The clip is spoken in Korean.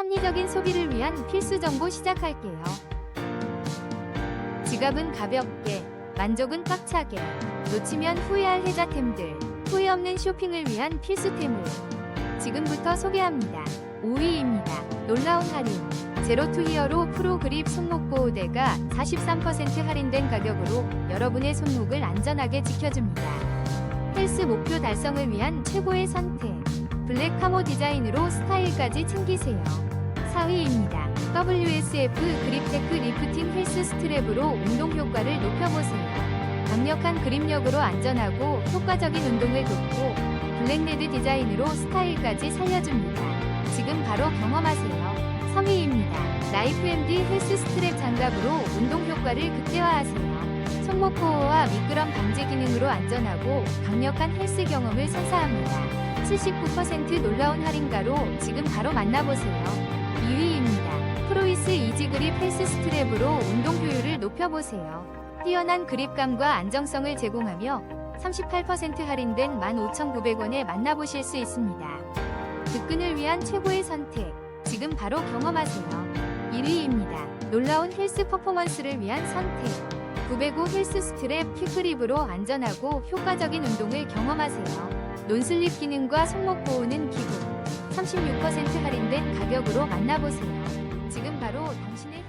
합리적인 소비를 위한 필수 정보 시작할게요. 지갑은 가볍게, 만족은 꽉차게, 놓치면 후회할 혜자템들, 후회 없는 쇼핑을 위한 필수템을 지금부터 소개합니다. 5위입니다. 놀라운 할인. 제로투 히어로 프로 그립 손목 보호대가 43% 할인된 가격으로 여러분의 손목을 안전하게 지켜줍니다. 헬스 목표 달성을 위한 최고의 선택. 블랙 카모 디자인으로 스타일까지 챙기세요. 4위입니다. WSF 그립테크 리프팅 헬스 스트랩으로 운동 효과를 높여보세요. 강력한 그립력으로 안전하고 효과적인 운동을 돕고 블랙레드 디자인으로 스타일까지 살려줍니다. 지금 바로 경험하세요. 3위입니다. 라이프 MD 헬스 스트랩 장갑으로 운동 효과를 극대화하세요. 손목 보호와 미끄럼 방지 기능으로 안전하고 강력한 헬스 경험을 선사합니다. 79% 놀라운 할인가로 지금 바로 만나보세요. 2위입니다. 프로이스 이지 그립 헬스 스트랩으로 운동 효율을 높여보세요. 뛰어난 그립감과 안정성을 제공하며 38% 할인된 15,900원에 만나보실 수 있습니다. 득근을 위한 최고의 선택. 지금 바로 경험하세요. 1위입니다. 놀라운 헬스 퍼포먼스를 위한 선택. 905 헬스 스트랩 퀵그립으로 안전하고 효과적인 운동을 경험하세요. 논슬립 기능과 손목 보호는 기본. 36% 할인된 가격으로 만나보세요. 지금 바로 당신의